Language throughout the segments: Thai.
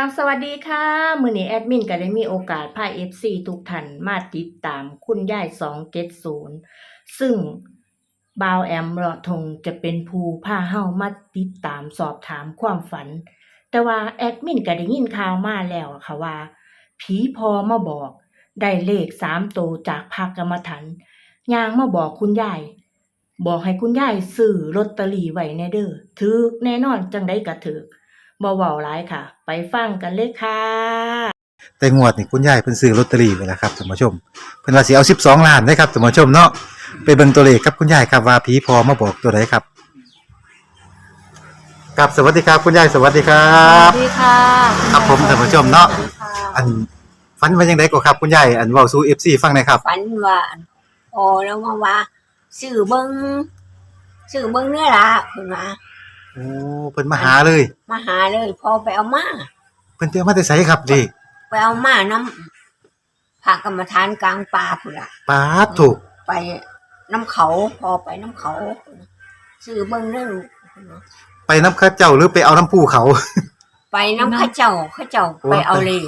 ราบสวัสดีค่ะ มือนี้แอดมินก็ได้มีโอกาสพา FC ทุกท่านมาติดตามคุณยาย270ซึ่งบ่าวแอมเลาะทงจะเป็นผู้พาเฮามาติดตามสอบถามความฝัน แต่ว่าแอดมินก็ได้ยินข่าวมาแล้วค่ะว่า ผีพอมาบอก ได้เลข3โตวจากพระกรรมฐานยางมาบอกคุณยายบอกให้คุณยายซื้อลอตเตอรี่ไว้แน่เด้อถูกแน่นอนจังได้ก็ถูก บ่เว้าหลายค่ะ ไปฟังกันเลยค่ะ แต่งวดนี่คุณยายเพิ่นซื้อลอตเตอรี่ไว้แล้วครับท่านผู้ชม เพิ่นว่าสิเอา 12 ล้านได้ครับท่านผู้ชมเนาะไปเบิ่งตัวเลขครับคุณยายครับว่าผีพอมาบอกตัวไหนครับกับสวัสดีครับคุณยายสวัสดีครัสบวัสดีค่ะครับผมท่านผู้ชมเนาะ สวัสดีค่ะอันฝันว่าจังไดก็ครับคุณยายอันเว้าสู่ FC ฟังหน่อยครับ ฝันว่าโอ้แล้วมาว่าสื่อเบิงสื่อเบิงเนี่ยล่ะเพิ่นว่า โอ้เพิ่นมาหาเลย มาหาเลยพอไปเอามาเพิ่นเตรียมมาแต่ไสครับดิไปเอามาน้ำผักกรรมฐานกลางป่าพุ่นล่ะปาดถูกไปน้ำเขาพอไปน้ำเขาสื่อเบิงเรื่องลูกเพิ่นว่าไปน้ำข้าเจ้าหรือไปเอาน้ำผู้เขา ไปน้ำเข้าเจ้าเข้าเจ้าไปเอาเลย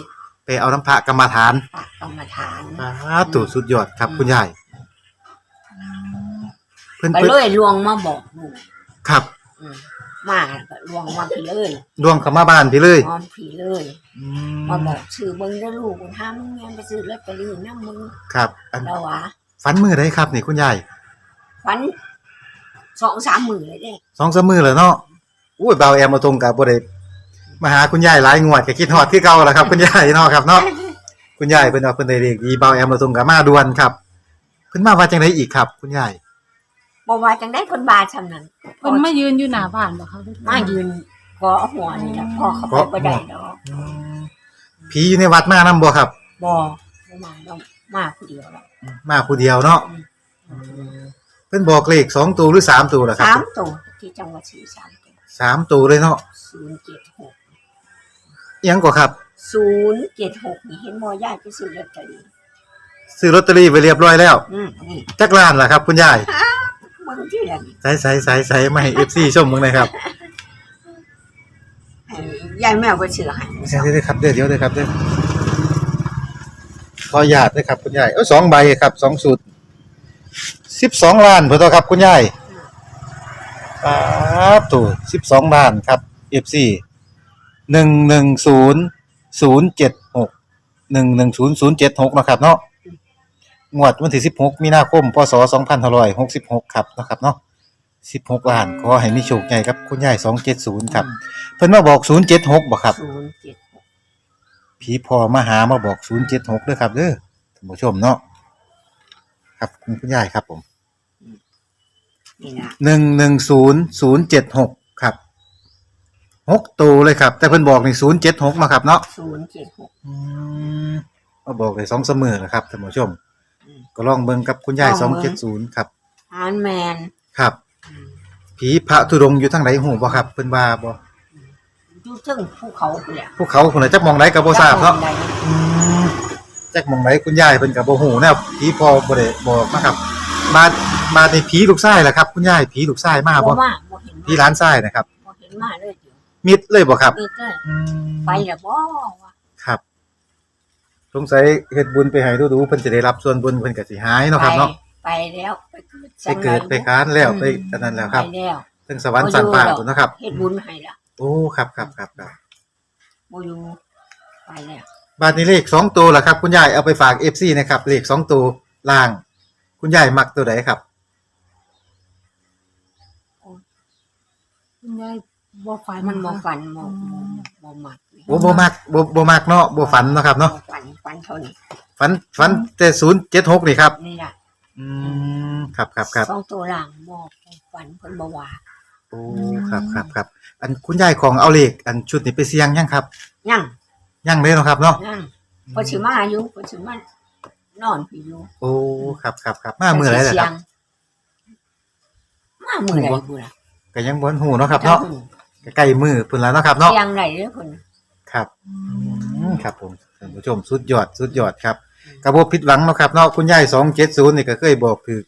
ไปเอาน้ำพระกรรมฐานผักกรรมฐาน ปาดถูกสุดยอดครับ คุณยายเพิ่นก็เพิ่นเลยลวงมาบอกลูกครับ อืม มาก็ลวงมาพี่เลยดวงเขามาบ้านพี่เลยพร้อมพี่เลยอืมาบอกชื่อเบิ้งได้อลูกถ้ามึงยังไปซื้อลอตเตอรี่นะมึงครับ อันแล้ววะฝันมือได้ครับนี่คุณยายฝันสองสามหมื่นเลยเด้สองสามมือแล้วเนาะอุ้ยเบาแอมมาตรงกับบ่ได้มาหาคุณยายหลายงวดก็คิดฮอดที่เก่าแล้วครับ คุณยายเนาะครับเนาะคุณยายเพิ่นว่าเพิ่นได้เลขดีเบาแอมมาตรงกับมาด่วนครับเพิ่นมาว่าจังไดอีกครับ คุณยาย บอกว่าจังได้คนบาชำนั้นเพิ่นมายืนอยู่หน้าบ้านบ่คะมายืนกอหัวนี่แหละพ่อเขาไปบ่ได้ดอกผีอยู่ในวัดมานํบ่ครับ บ่บ่มาดอกมาผู้เดียวหรอกมาผู้เดียวเนาะเพิ่นบอกเลขสองตัวหรือสามตัวล่ะครัสาบมตัวที่จังหวัดศรีสามตัวสามตัวเลยเนาะศูนย์เจ็ดหกอิหยังกว่าครับศูนย์เจ็ดหกนี่เห็นบ่ยายไปซื้อลอตเตอรี่ซื้อลอตเตอรี่ไปเรียบร้อยแล้ว อืมนี่จักล้านล่ะครับ คุณยายเบิ่งที่ละนี่ใส่ใส่ใส่ใส่มาให้ FC ชมมึงหน่อยครับให้ยายแมวไปซื้อให้เดี๋ยวเดี๋ยวครับเดี๋ยวเดี๋ยวเดี๋ยครับเดี๋ยวขออนุญาด้วยครับคุณยายเออสองใบครับสองสูตรสิบสองล้านเพื่อตัวครับคุณยายป้าบตัวสิบสองล้านครับเอฟซีหนึ่งหนึ่งศูนย์ศูนย์เจ็ดหกหนึ่งหนึ่งศูนย์ศูนย์เจ็ดหกนะครับเนาะ งวดวันที่สิบหกมีนาคม พศสองพันห้าร้อยหกสิบหกครับเนาะครับเนาะสิบหกล้านขอให้มีโชคใหญ่ครับคุณยายสองเจ็ดศูนย์ครับ เพิ่นมาบอกศูนย์เจ็ดหกบอกครับ ศูนย์เจ็ดหกผีพอมาหามาบอกศูนย์เจ็ดหกด้วยครับเด้อท่านผู้ชมเนาะครับคุณคุณยายครับผม นี่นะหนึ่งหนึ่งศูนย์ศูนย์เจ็ดหกครับหกตัวเลยครับ แต่เพิ่นบอกในศูนย์เจ็ดหกมาครับเนาะศูนย์เจ็ดหกอืมมาบอกเลยสองเสมอนะครับท่านผู้ชมอืม ก็ลองเบิ่งกับคุณยายลสอองงเบิ่เจ็ดงศูนย์ครับอานแมนครับ ผีพระธุดงค์อยู่ทางไหนหูบ่ครับเพิ่นว่าบ่อยู่ถึงภูเขาไปแหละภูเขาคนไหนจักมองไหนก็บ่ทราบเนาะ อืมจักหมองไหนคุณยายเพิ่นกับบ่ฮู้แนวผีพอบ่ได้บอกนะครับ มามาในผีลูกชายแหละครับ คุณยายผีลูกชายมาบ่บ่มาบ่เห็นผีหลานชายนะครับ บ่เห็นมาเลยเดี๋ยวมิดเลยบ่ครับ นี่ก็อืมไปแล้วบ่วะครับ สงสัยเฮ็ดบุญไปให้ดูๆเพิ่นจะได้รับส่วนบุญเพิ่นก็สิหายเนาะครับเนาะไปแล้วไปเกิดไปเกิดไปค้านแล้วไปอันนั้นแล้วครับไปแล้วถึงสวรรค์สันฟ้าพุ่นเนาะครับเฮ็ดบุญให้ละโอ้ครับครับครับครับบ่อยู่ไปแล้วบาดนี้เลขสองตัวล่ะครับ คุณยายเอาไปฝาก FC นะครับเลขสองตัวล่าง คุณยายมักตัวใดครับคุณยายบ่ฝันมันบ่ค่ะฝันบ่บ่บ่มัก โอ้บ่มักบ่บ่มักเนาะบ่ฝันเนาะครับเนาะบ่ฝันฝันเท่านี้ฝันฝันแต่ศูนย์เจ็ดหกนี่ครับนี่ล่ะอืมครับครับครับสองตัวหลังบ่ฝันเพิ่นบ่ว่าโอ้ครับครับครับอันคุณยายของเอาเลขอันชุดนี้ไปเสี่ยงยังครับยังยังเลยเนาะครับเนาะยังเพิ่นสิมาอยู่เพิ่นสิมานอนพี่อยู่โอ้ครับครับครับมามือไหนล่ะครับมามือไหนบุล่ะก็ยังบ่ฮู้เนาะครับเนาะใกล้มือเพิ่นแล้วเนาะครับเนาะเสียงไหนเด้อเพิ่น ครับอืมครับผมท่านผู้ชมสุดยอดสุดยอดครับกระบ่ผิดหวังเนาะครับเนาะคุณยาย270นี่ก็เคยบอกคือ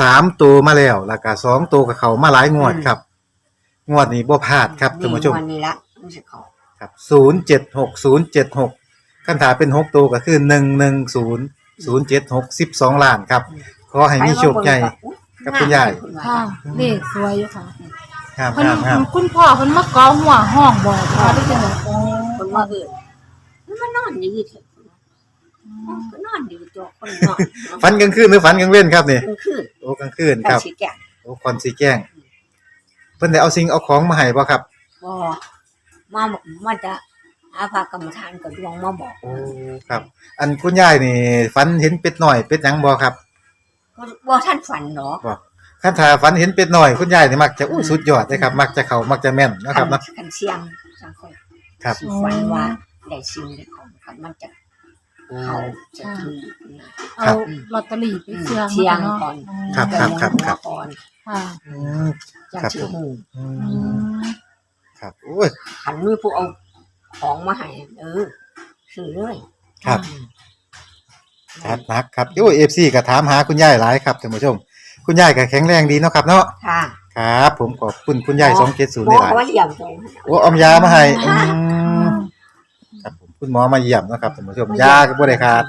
สามตัวมาแล้วแล้วก็สองตัวกับเขามาหลายงวดครับ งวดนี้บ่พลาดครับท่านผู้ชมวันนี้ละมันสิเข้าครับศูนย์เจ็ดหกศูนย์เจ็ดหกคันถาเป็นหกตัวก็คือหนึ่งหนึ่งศูนย์ศูนย์เจ็ดหกสิบสองล้านครับขอให้มีโชคใหญ่กับคุณยายค่ะเลขสวยอยู่ค่ะครับเพิ่นครับครับคุณพ่อเพิ่นมาเกอหัวห้องบ่ค่ะได้จังได๋อ๋อ คนว่าเอื่นมันก็นอนอยู่เถอะก็นอนอยู่ตัวคนนอนฝันกลางคืนหรือฝันกลางเว้นครับนี่กลางคืนโอ้กลางคืนกัครับสิแก่โอ้คอนสีแจ้ง เพิ่นได้เอาสิ่งเอาของมาให้บ่ครับบ่มาบอกมาจะอาภากรรมฐานกับดวงมาบอกโอ้ครับ อันคุณยายนี่ฝันเห็นเป็ดหน่อยเป็ดหยังบ่ครับบ่บ่ท่านฝันเนาะบ่คันถ้าฝันเห็นเป็ดหน่อยคุณยายนี่มักจะอู้สุดยอดเลยครับ มักจะเข้ามักจะแม่นเนาะครับเนาะคันเสียงสังคน ครับ สิฝันว่าได้สิ่งได้ของคันมันจะเขาจะถือนะ เอาลอตเตอรี่ไปเสี่ยงเสี่ยงเนาะก่อน ครั บครับครับครับ ก่อนค่ะอืมจังครับสิผมฮู้อือืมมครับโอ้ยคันมีผู้เอาของมาให้เออซื้อเลยครับ ครับนักครับโอ้ FC ก็ถามหาคุณยายหลายครับท่านผู้ชม คุณยายก็แข็งแรงดีเนาะครับเนาะ ค่ะ ครับผมขอบคุณคุณยาย270หมนี่อหลายเขาว่าเยี่ยมตรงโอ้เอายามาให้อือืมมครับผมคุณหมอมาเยี่ยมเนาะครับท่านผู้ชมยาก็บ่ได้ขาด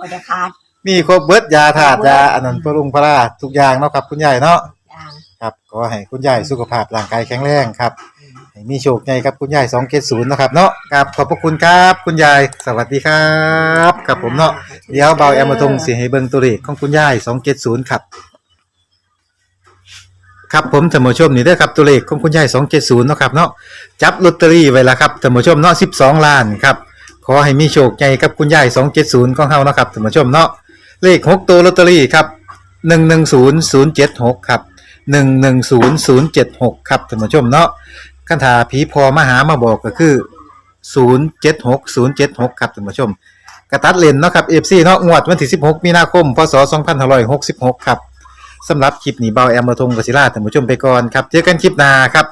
บ่ได้ขาดมีครบเบิดยาถาดยาอันนั้นปรุงพราทุกอย่างเนาะครับ คุณยายเนาะอย่าง ครับขอให้คุณยายสุขภาพร่างกายแข็งแรงครับให้มีโชคใหญ่ครับคุณยาย270นาะครับเนาะครับขอบพระคุณครับคุณยายสวัสดีครับครับผมเนาะเดี๋ยวเบาแอมมาทงสิให้เบิ่งตัวเลขของคุณยาย270ครับ ครับผมท่านผู้ชมนี่เด้อครับตัวเลขของคุณยาย270เนาะครับเนาะจับลอตเตอรี่ไว้ล้วครับท่านผู้ชมเนาะ12 ล้านครับขอให้มีโชคใหญ่กับคุณยาย270ของเฮาเนาะครับท่านผู้ชมเนาะเลข 6 ตัวลอตเตอรี่ครับ110076ครับ110076ครับท่านผู้ชมเนาะคันถาผีพอมาหามาบอกก็คือ 076076ครับท่านผู้ชมกระตัดเลนเนาะครับ FC เนาะงวดวันที่16 มีนาคมพศ2566ครับ สำหรับคลิปนี้เบาแอมมาทงกศิราท่านผู้ชมไปก่อนครับ เจอกันคลิปหน้าครับ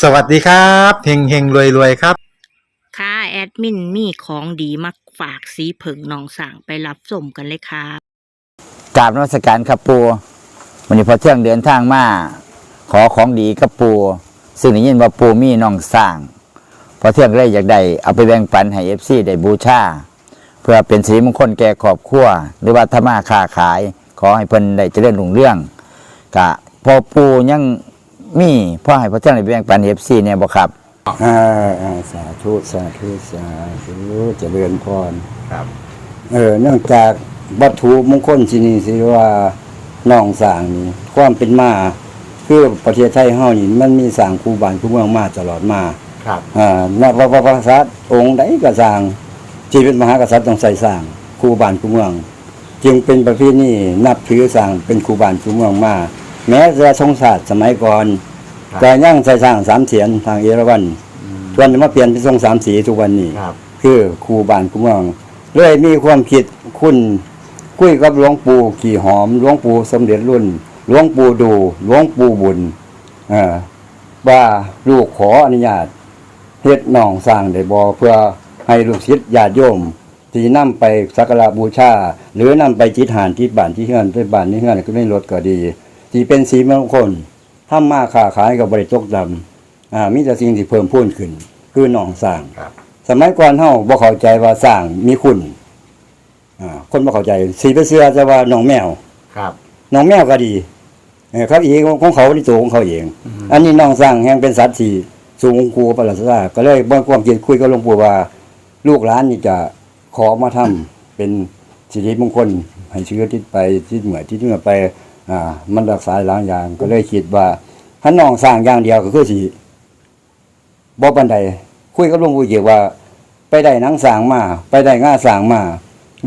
สวัสดีครับเฮงเฮงรวยรวยครับ ค่ะแอดมินมีของดีมาฝากสีเผิงหนองสางไปรับสมกันเลยค่ะกราบนมัสการครับปูวันนี้พอเที่ยงเดินทางมาขอของดีกับปูซึ่งได้ยินว่าปูมีน้องสร้าง พอเที่ยงเลยอยากได้เอาไปแบ่งปันให้เอฟซีได้บูชาเพื่อเป็นสีมงคลแก่ครอบครัวหรือว่าถ้ามาค้าขาย ขอให้เพิ่นได้เจริญรุ่งเรื่องกะพอปูยังมีพ่อให้พอเที่ยงได้ไปแบ่งปันเอฟซีเนี่ยบ่ครับอ่าอ่าสาธุสาธุสาธุเจริญพรครับเออเนื่องจากวัตถุมงคลที่นี่สิว่าน้องสร้างนี่ความเป็นมาคือประเทศไทยเฮานี่มันมีสร้างครูบานครูเมืองมาตลอดมาครับอ่านับว่าพระกษัตริย์องค์ใดก็สร้างที่เป็นมหากษัตริย์ต้องใส่สร้างครูบานครูเมือง จึงเป็นประเพณีนับถือสร้างเป็นครูบานครูเมืองมาแม้จะทรงศาสตร์สมัยก่อนก็ยังใส่สร้างสามเสียนทางเอราวัณส่วนมาเปลี่ยนเป็นทรงสามสีทุกวันนี้ครับคือครูบานครูเมืองเลยมีความคิดคุณคุยกับหลวงปู่ขี่หอมหลวงปู่สมเด็จรุ่นหลวงปู่ดูหลวงปู่บุญเอ่อว่าลูกขออนุญาตเฮ็ดหนองสร้างได้บ่เพื่อให้ลูกศิษย์ญาติโยม ที่นำไปสักการะบูชา หรือนำไปจิตหานที่บ้านที่เฮือนที่บ้านที่เฮือนก็ไม่ลดก็ดี ที่เป็นสีมงคลถ้ามาค้าขายกับบริตกดำอ่ามีแต่สิ่งที่เพิ่มพูนขึ้น คือหนองสร้างครับสมัยก่อนเฮาบ่เข้าใจว่าสร้างมีคุณอ่าคนบ่เข้าใจสีไปเสื้อจะว่าน้องแมวครับน้องแมวก็ดีเออเขาเองของเขาที่ตัวของเขาเอง อันนี้น้องสร้างแห่งเป็นสัตว์ที่สูงครูประหลัดราก็เลยบ่ความคิดคุยกับหลวงปู่ว่า ลูกหลานนี่จะ ขอมาทำเป็นสิริมงคลให้เชื้อทิศไปทิศเหนือทิศเหนือไปอ่ามันรักษาหลายอย่างก็เลยคิดว่าถ้าน้องสร้างอย่างเดียวก็คือสิบ่ปานใดคุยกับหลวงปู่เกี่ยวว่า ไปได้หนังสร้างมา ไปได้ง่าสร้างมา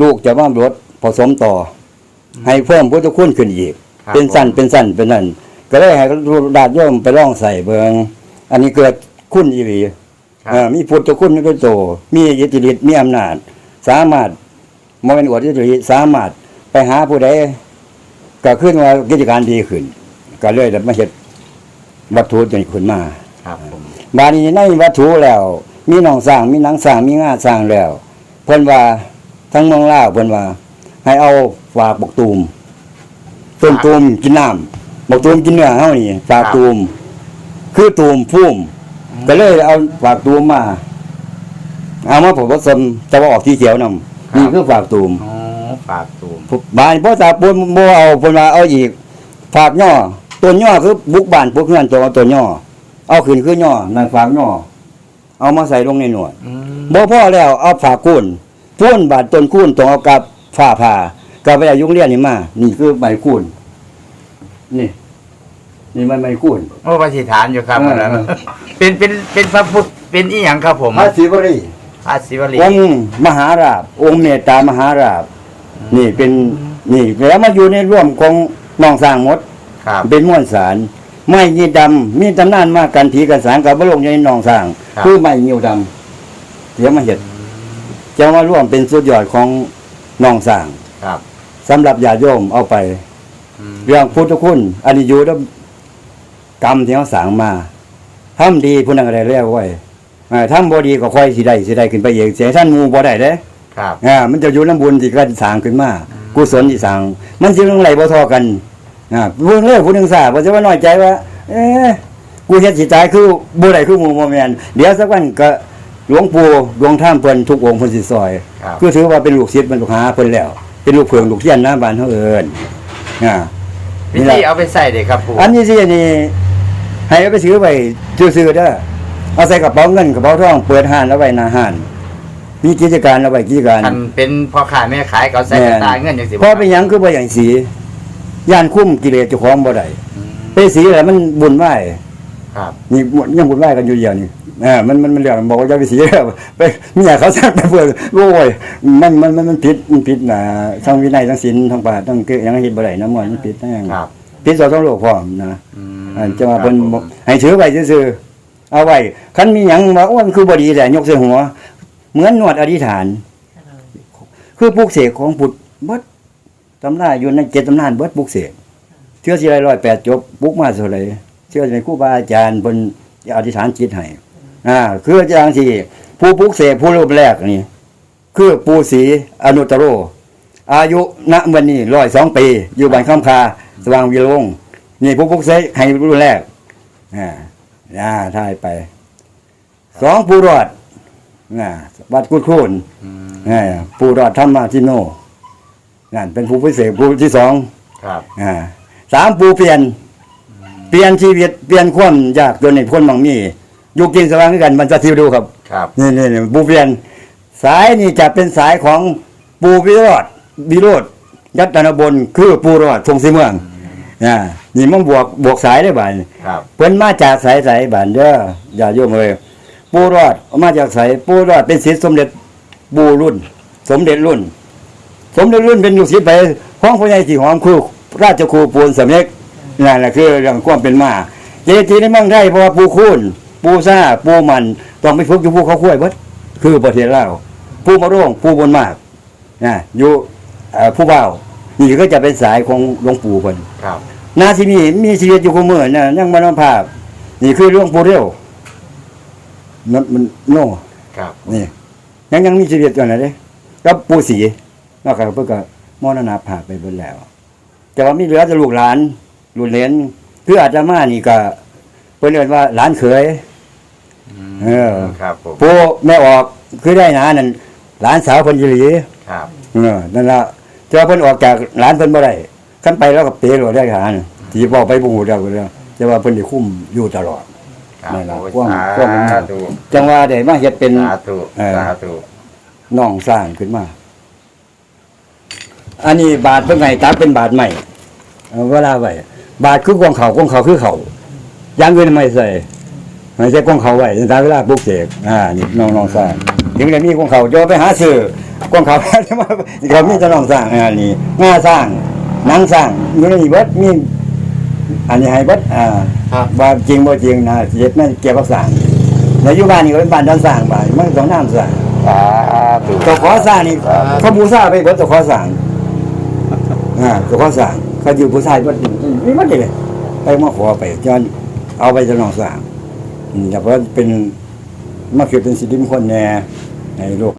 ลูกจะว่ารถผสมต่ออให้เพิ่มพุทธคุณขึ้นอีกครับเป็นสั้นเป็นสั้นเป็นนั่นก็เลยให้ดาดโย่อมไปล่องใส่เบิงอันนี้เกิดคุณอีหลีครับเอ่อมีพุทธคุณในตัวโตมีอิทธิฤทธิ์มีอำนาจ สามารถมเป็นอวดอิทธิฤทธิ์สามารถไปหาผู้ใดก็ขึ้นว่ากิจการดีขึ้น ก็เลยได้มาเฮ็ดวัตถุจนขึ้นมาครับผมบาดนี้ในวัตถุแล้ว มีหนองสร้างมีหนังสร้างมีงาสร้างแล้วเพิ่นว่าทั้งเมืองลาวเพิ่นว่า ให้เอาฝากบกตูมต้นตูมกินน้ำบกตูมกินเนื้อเฮานี่ฝากตูม คือตูมพุ่มก็เลยเอาฝากตูมมา เอามาผมผสมจะว่าออกที่เขียวนำนี่คือฝากตูมอ๋อฝากตูมบานพ่อตาปูนโมเอาปูนมาเอาอีก ฝากย่อตัวย่อคือบุกบานพวกเพื่อนตัวเอาตัวย่อ เอาขึ้นคือย่อนั่นฝากย่อเอามาใส่ลงในหนวดอืมบ่พ่อแล้วเอาฝากคูนพูนบาดต้นคูนตรงเอากับฝ้าผ่ากับไปอายุเรียนนี่มา นี่คือใบคูนนี่นี่มันใบคูนโอ้ปฏิฐานอยู่ครับเอออันนั้นเป็นเป็นเป็นพระพุทธเป็นอีหยังครับผมพระศิวรี พระศิวลีองค์มหาราบ องค์เมตตามหาราบ นี่เป็นนี่แล้วมาอยู่ในร่วมของน้องสร้างหมดครับ เป็นม้วนสารไม้ยีดำมีตำนานมากกันถีกันสารกับบรมในหนองสร้าง ครับ คือไม้ยิวดำเดี๋ยวมาเห็ดจะมาร่วมเป็นสุดยอดของหนองสร้างครับสำหรับญาติโยมเอาไป อืมเรื่องพุทธคุณอันนี้อยู่ด้วยกรรมที่เขาสร้างมาทำดีผู้นั้นอะไรแล้วไว้ อ่าทำบ่ดีก็ค่อยสิได้สิได้ขึ้นไปเองเสียท่านหมูบ่ได้เด้ครับ อ่ามันจะอยู่น้ำบุญที่กระสร้างขึ้นมากุศลที่สร้างมันจึงไหลบ่ทอกันอ่าผู้เลิกผู้หนึงทราบว่าจะว่าน้อยใจว่า เอ๊ะกูเฮ็ดสิตายคือบ่ได้คือหมู่บ่แม่นเดี๋ยวสักวันก็หลวงปู่ดวงท่ามเพิ่นทุกองค์เพิ่นสิซอยครับคือถือว่าเป็นลูกศิษย์เป็นลูกหาเพิ่นแล้ว เป็นลูกเพิงลูกเทียนนะบ้านเฮาเอิ้นอ่า วิธีเอาไปใส่เด็กครับปู่อันนี้สิอันนี้ให้เอาไปซื้อไว้ซื่อๆเด้อ เอาใส่กระเป๋าเงินกระเป๋าทองเปิดห้านเอาไว้หน้าห้าน มีกิจการเอาไว้กิจการ คันเป็นพ่อค้าแม่ขายเขาใส่กระตาเงินอย่างสิพอเป็นหยังคือบ่อย่างสีย่านคุ้มกิเลสเจ้าของบ่ได้อืมไปสีแล้วมันบุญไหวครับ นี่ยังบุญไหวกันอยู่เดียวนี่อ่ามันมันมันเรื่องบอกว่าอย่าไปสีแล้วไปเมียเขาสั่งไปเพื่อโอ้ยมันมันมันมันผิดมันผิดนะทั้งวินัยทั้งศีลทั้งปาทั้งเกยังเฮ็ดบ่ได้นะมันมันผิดทั้งอย่างครับ ผิดต่อทั้งโลกพร้อมนะ อืมอันจะว่าเพิ่นบอกให้ถือไว้ซื่อๆ เอาไว้คันมีหยังว่าโอ้ยมันคือบ่ดีแต่ยกใส่หัว เหมือนนวดอธิษฐาน คือปลุกเสกของพุทธเบิดตำราอยู่ในเจ็ดตำนานเบิดปลุกเสกเชื่อสิไรร้อยแปดจบปลุกมาเท่าไหร่เชื่อในครูบาอาจารย์เพิ่นอธิษฐานจิตให้อ่า คืออาจารย์ที่ผู้ปลุกเสกผู้รูปแรกนี่ คือปู่ศรีอนุตตโร อายุณวันนี้ร้อยสองปี อยู่บ้านข้ามคาสว่างวิโรงนี่ผู้ปลุกเสกให้รุ่นแรกอ่า อ่าท่ายไป สองผู้รอดอ่าวัดกุดคูนอืมอ่าผู้รอดธรรมาทิโนนั่นเป็นผู้พิเศษผู้ที่สองครับอ่าสามผู้เปลี่ยน เปลี่ยนชีวิตเปลี่ยนความยากจนในพ้นมังมีอยู่กินสว่างด้วยกันมันจะทิวดูครับครับนี่นี่นี่ผู้เปลี่ยน สายนี่จะเป็นสายของปูวิโรธวิโรธยัตนบลคือปูรอดทรงสีเมืองอ่า นี่มันบวกบวกสายได้บ่ายครับ เพิ่นมาจากสายสายบ้านเด้ออย่าโยมเลยปู่รอดมาจากสายปู่รอดเป็นศิษย์สมเด็จปู่รุ่น สมเด็จรุ่น สมเด็จรุ่นเป็นลูกศิษย์ไปห้องพ่อใหญ่ที่หอมคือราชครูปูนสำเร็จนั่นแหละคือเรื่องความเป็นมาเจดีย์ในเมืองไทยเพราะว่าปู่คูนปู่ซ่าปู่มันต้องไปฝึกอยู่ภูเขาคุ้ยเบิดคือประเทศลาวปู่มะโรงปู่บนมากนะอยู่เอ่อผู้เบาวนี่ก็จะเป็นสายของหลวงปู่เพิ่นครับ นาที่นี่มีชีวิตอยู่คู่มือนะยังมรณภาพ นี่คือหลวงปู่เร็วมันมันโน่ครับนี่ยังยังมีชีวิตอยู่นะเด้กับปู่ศรีนอกจากเพิ่นก็มรณภาพไปเบิดแล้ว แต่ว่ามีเหลือแต่ลูกหลานลูกเหลนคืออาตมานี่ก็เพิ่นเรียกว่าหลานเขยมเออครับผมปู่แม่ออกคือได้นะนั่นหลานสาวเพิ่นอีหลีครับเออนั่นละเจ้าเพิ่นออกจากร้านเพิ่นบ่ได้ คันไปแล้วก็เปโลได้หาน่ะที่บอกไปบ่ฮู้แล้วก็เรื่องแต่ว่าเพิ่นได้คุ้มอยู่ตลอดครับนั่นล่ะโอ้ยความสาความเป็นมาธุจังว่าได้มาเฮ็ดเป็นสาธุเออสาธุน้องสร้างขึ้นมา อันนี้บาทเพิ่นให้ตัดเป็นบาทใหม่เอาเวลาไว้บาทคือกองเขากองเขาคือเขาอย่างอื่นไม่ใส่ไม่ใช่กองเขาไว้ตามเวลาปลุกเสกอ่านี่น้องน้องสร้างถึงได้มีกองเขาจะไปหาซื้อกองเขาเขามีแต่น้องสร้างอ่านี่งาสร้าง หนังสร้างอยู่ในนี้เบิดมีอันนี้ให้เบิดอ่าครับ ว่าจริงบ่จริงนะเฮ็ดแม่นเกี่ยวกับสร้างในอยู่บ้านนี่ก็เป็นบ้านด้านสร้างบ้านมันต้องน้ำสร้างสาธุเจ้าขอสร้างนี่เขาบูชาไปเบิดเจ้าขอสร้างอ่าเจ้าขอสร้างเขาอยู่บูชาเบิดนี่มันได้เลยไปมาขอไปจนเอาไปจะลองสร้างอืมแต่ว่าเป็นมาคือเป็นสิทธิมงคลแน่ในโลก